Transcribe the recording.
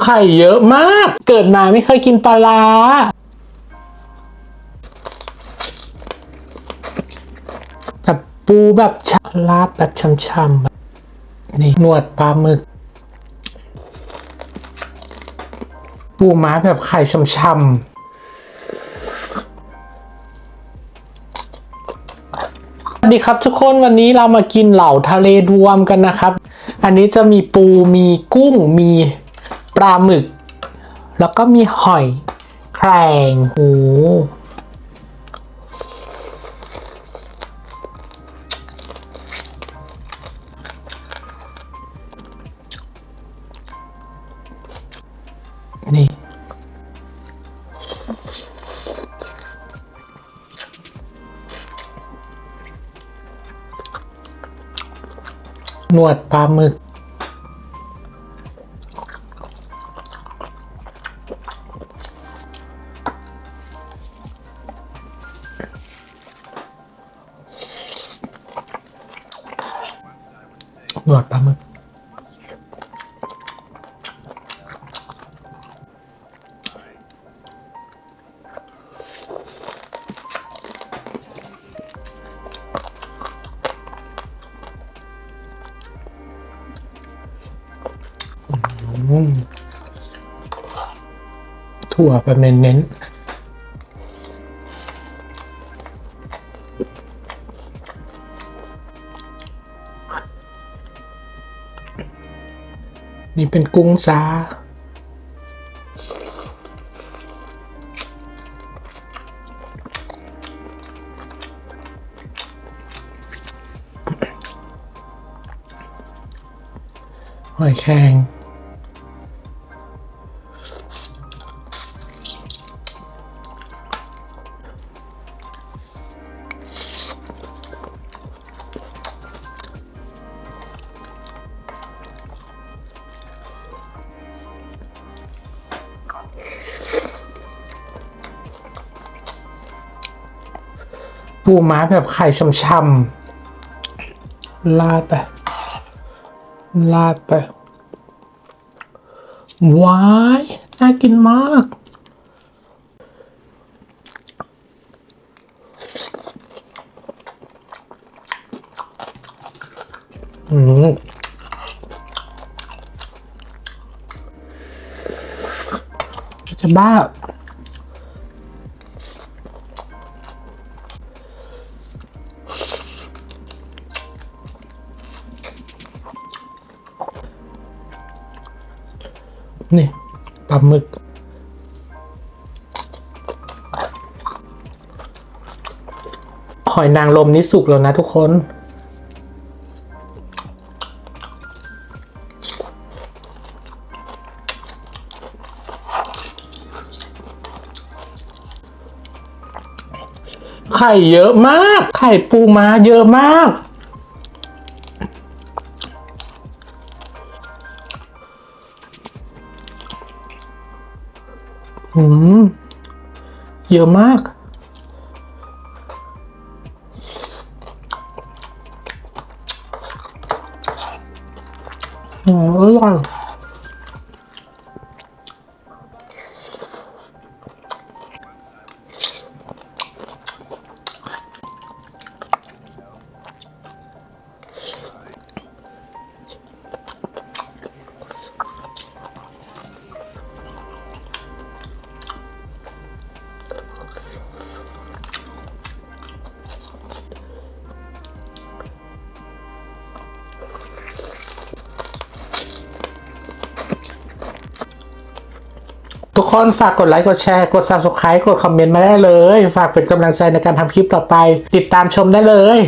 ไข่เยอะมาก เกิดมาไม่เคยกินปลาร้าแบบปูแบบชาลาดแบบช่ำๆนี่นวดปลาหมึก ปูม้าแบบไข่ช่ำๆสวัสดีครับทุกคนวันนี้เรามากินเหล่าทะเลรวมกันนะครับ อันนี้จะมีปูมีกุ้งมี ปลาหมึก แล้วก็มีหอยแครงโอ้โหนี่ หนวดปลาหมึก หนวดปลาหมึกถั่วแบบเน้นๆ นี่เป็นกุ้งซาหอยแครง ปูม้าแบบไข่ช่ำๆลาดไป ลาดไปว้ายน่ากินมาก อืมจะบ้า นี่ปลาหมึก หอยนางรมนี่สุกแล้วนะทุกคนไข่เยอะมาก ไข่ปูม้าเยอะมาก อืมเยอะมาก อืมอร่อย ทุกคนฝากกดไลค์กดแชร์กด subscribe กดคอมเมนต์มาได้เลย ฝากเป็นกำลังใจในการทำคลิปต่อไป ติดตามชมได้เลย